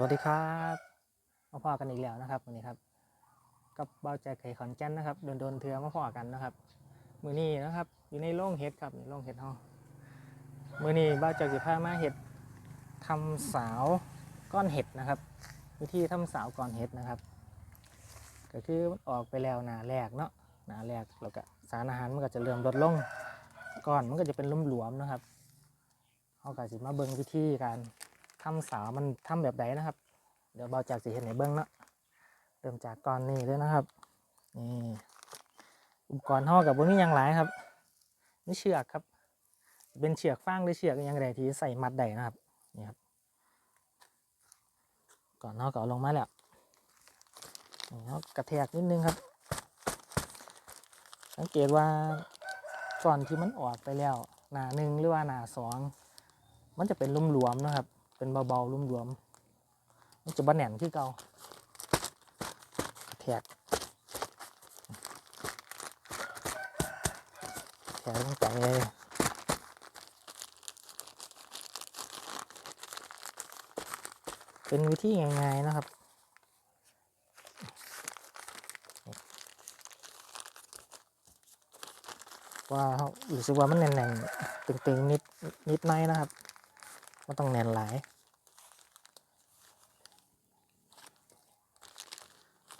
สวัสดีครับมาพอกันอีกแล้วนะครับวันนี้ครับกับเบ้าใจไข่ขอนแก่นนะครับโดนโดนเทือมาพอกันนะครับ มือนี้นะครับ อยู่ในโรงเห็ดครับในโรงเห็ดห้องมือนี้เบ้าใจสิพามาเห็ดทำสาวก้อนเห็ดนะครับ วิธีทำสาวก้อนเห็ดนะครับ ก็คือออกไปแล้วหนาแรกเนาะหนาแรกแล้วก็สารอาหารมันก็จะเริ่มลดลงก้อนมันก็จะเป็นลุ่มหลวมนะครับเขาก็สิมาเบิ่งวิธีการ ทำสาวมันทำแบบไหนนะครับ เดี๋ยวเบาจากสีเห็นในเบื้องเนาะเริ่มจากก้อนนี้เลยนะครับนี่อุปกรณ์ห่อกับว่ามีอย่างไรครับนี่เชือกครับ เป็นเชือกฟางหรือเชือกอยังไงที่ใส่มัดได้นะครับนี่ครับก่อนห่อก็เอาลงมาแล้วนี่เขากระแทกนิดนึงครับ สังเกตว่าก่อนที่มันออกไปแล้วหนาหนึ่งหรือว่าหนาสองมันจะเป็นลุ่มหลวมๆนะครับ เป็นเบาๆลุ่มหลวมๆมันจะบะแหน่นที่เก่าแทกแทกลงไปเลยเป็นวิธีง่ายๆนะครับว่าเขารู้สึกว่ามันแน่นๆตึงๆนิดนิดในนะครับไม่ต้องแน่นหลาย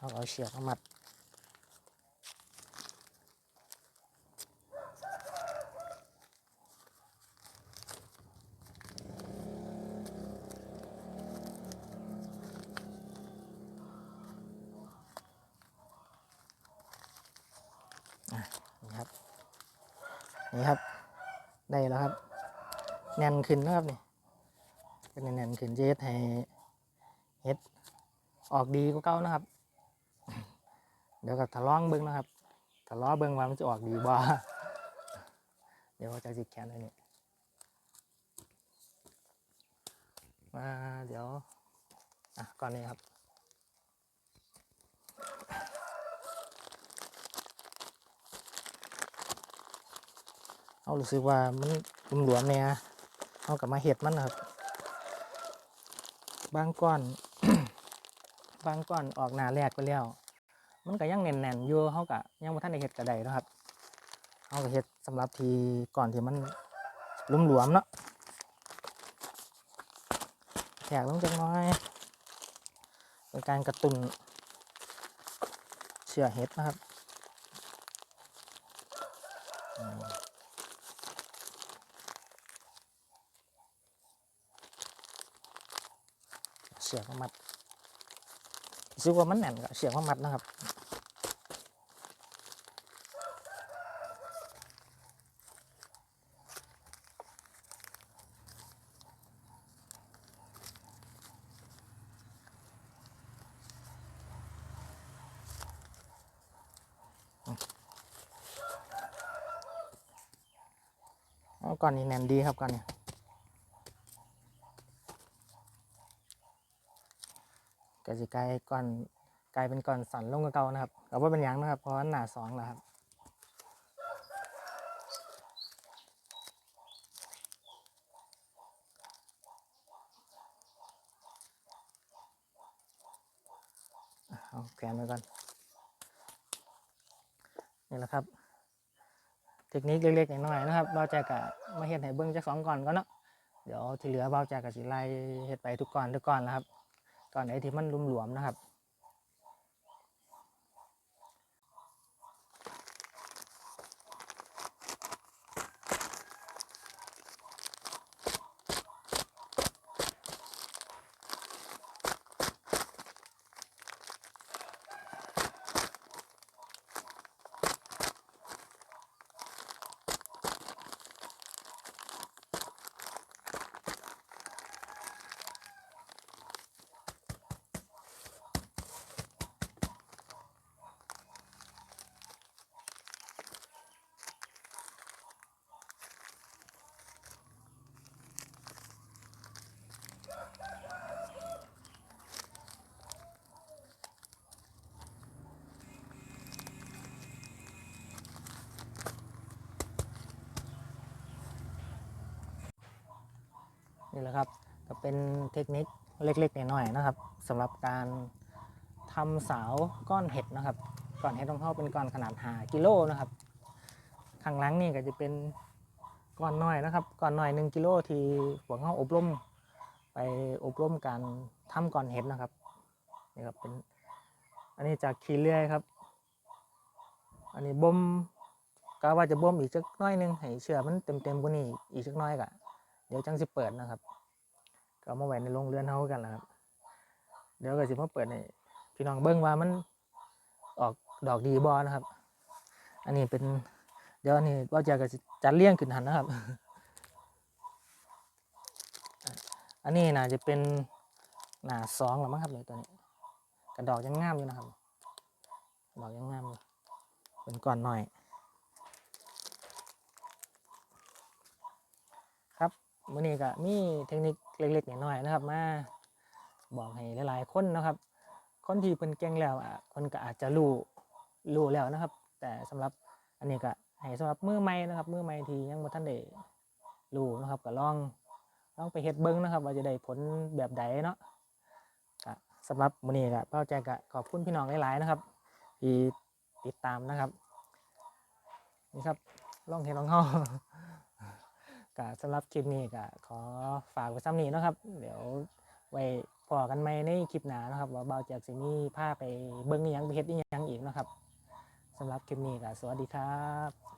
เอาเอาเชือกมามัดนี่ครับ นี่ครับ ได้แล้วครับ แน่นขึ้นนะครับนี่เป็นแน่นขึ้นจะเฮ็ดให้เฮ็ดออกดีกว่าเก่านะครับ เดี๋ยวก็ทะลองเบิ้งนะครับทะลาะเบิ้งว่ามันจะออกดีบ่เดี๋ยวจะจิกแขนไว้นี่มาเดี๋ยวอะก่อนนี้ครับเอารู้สึกว่ามันหลวมเนี่ยเอากลับมาเห็ดมันนะครับ บางก้อน บางก้อนออกหนาแรกไปแล้ว มันก็ยังแน่นๆอยู่เขากะยังบ่ทันได้เห็ดกระไดนะครับเขาก็เห็ดสำหรับทีก่อนที่มันหลวมๆเนาะแยกลงจังน้อยเป็นการกระตุ้นเชื้อเห็ดนะครับเสียบมามัด รู้สึกว่ามันแน่นกับเสียบมามัดนะครับก่อนนี้แน่นดีครับก่อนนี้ ก็จะกลายก่อนกลายเป็นก่อนสันลงกับเกานะครับก็ว่าเป็นหยังนะครับเพราะว่าหนาสองแล้วครับเอาแขวนไว้ก่อนนี่แหละครับ เทคนิคเล็กๆน้อยๆนะครับเบาแจกะมาเฮ็ดให้เบิ้งจักสองก่อนก็เนาะเดี๋ยวที่เหลือเบาแจกะสิไล่เฮ็ดไปทุกก่อนทุกก่อนแล้วครับ ก่อนไหนที่มันรุ่มหลวมๆนะครับ นี่แหละครับก็เป็นเทคนิคเล็กๆน้อยๆนะครับสำหรับการทำเสาก้อนเห็ดนะครับก้อนเห็ดของเขาเป็นก้อนขนาด5กิโลนะครับข้างหลังนี่ก็จะเป็นก้อนน้อยนะครับก้อนน้อย1กิโลที่พวเขาอบรมไปอบรมการทำก้อนเห็ดนะครับนี่ครับเป็นอันนี้จากขี้เลื่อยครับ อันนี้บ่มก็ว่าจะบ่มอีกสักน้อยนึงให้เชื่อมันเต็มๆกว่านี้อีกสักน้อยก็ เดี๋ยวจังสิเปิดนะครับ ก็มาไว้ในโรงเรือนเฮากันนะครับ เดี๋ยวก็สิมาเปิดให้พี่น้องเบิ่งว่ามันออกดอกดีบ่นะครับ อันนี้เป็นเดี๋ยวอันนี้ว่าจะก็จัดเลี้ยงขึ้นหันนะครับ อันนี้น่าจะเป็นหน้าสองแล้วมั้งครับเลยตัวนี้กระดอกยังงามอยู่นะครับ ดอกยังงามอยู่เป็นก่อนหน่อย ครับ มื้อนี้ก็มีเทคนิคเล็กๆน้อยๆนะครับ มาบอกให้หลายๆคนนะครับ คนที่เพิ่นเก่งแล้วอะคนก็อาจจะรู้รู้แล้วนะครับ แต่สำหรับอันนี้ก็ให้สำหรับมือใหม่นะครับ มือใหม่ที่ยังบ่ทันได้รู้นะครับก็ลองลองไปเฮ็ดเบิ่งนะครับ ว่าจะได้ผลแบบใดเนาะก็สำหรับมื้อนี้ก็เป้าแจกก็ขอบคุณพี่น้องหลายๆนะครับที่ติดตามนะครับนี่ครับลองเห็นลองเฮา ก็สำหรับคลิปนี้ก็ขอฝากไว้ซ้ำนี้นะครับ เดี๋ยวไว้พอกันไหมในคลิปหน้านะครับ ว่าเบาจากสิมีผ้าไปเบิ้งอิหยังไปเฮ็ดยังอีกนะครับสำหรับคลิปนี้ก็สวัสดีครับ